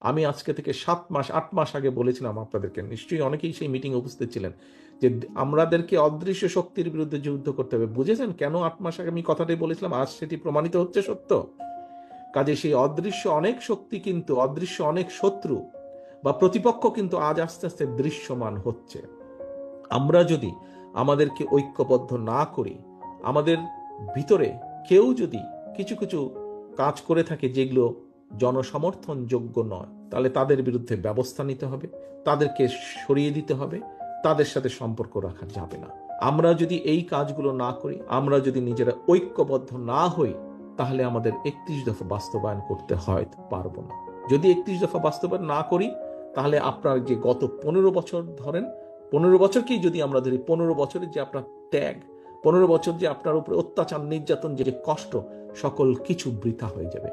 আমি আজকে থেকে সাত মাস, আট মাস আগে বলেছিলাম আপনাদেরকে, নিশ্চয়ই অনেকেই সেই মিটিং উপস্থিত ছিলেন, যে আমাদেরকে অদৃশ্য শক্তির বিরুদ্ধে যুদ্ধ করতে হবে। বুঝেছেন কেন আট মাস আগে আমি কথাটাই বলেছিলাম, আজ সেটি প্রমাণিত হচ্ছে সত্য? কাজে সেই অদৃশ্য অনেক শক্তি কিন্তু, অদৃশ্য অনেক শত্রু বা প্রতিপক্ষ কিন্তু আজ আস্তে আস্তে দৃশ্যমান হচ্ছে। আমরা যদি আমাদেরকে ঐক্যবদ্ধ না করি, আমাদের ভিতরে কেউ যদি কিছু কিছু কাজ করে থাকে যেগুলো জনসমর্থনযোগ্য নয়। তাহলে তাদের বিরুদ্ধে ব্যবস্থা নিতে হবে, তাদেরকে সরিয়ে দিতে হবে, তাদের সাথে সম্পর্ক রাখা যাবে না। আমরা যদি এই কাজগুলো না করি, আমরা যদি নিজেরা ঐক্যবদ্ধ না হই, তাহলে আমাদের একত্রিশ দফা বাস্তবায়ন করতে হয় পারব না। যদি একত্রিশ দফা বাস্তবায়ন না করি, তাহলে আপনার যে গত পনেরো বছর ধরেন, পনেরো বছরকেই যদি আমরা ধরি, পনেরো বছরের যে আপনার ত্যাগ, পনেরো বছর যে আপনার উপরে অত্যাচার, নির্যাতন, যে কষ্ট, সকল কিছু বৃথা হয়ে যাবে।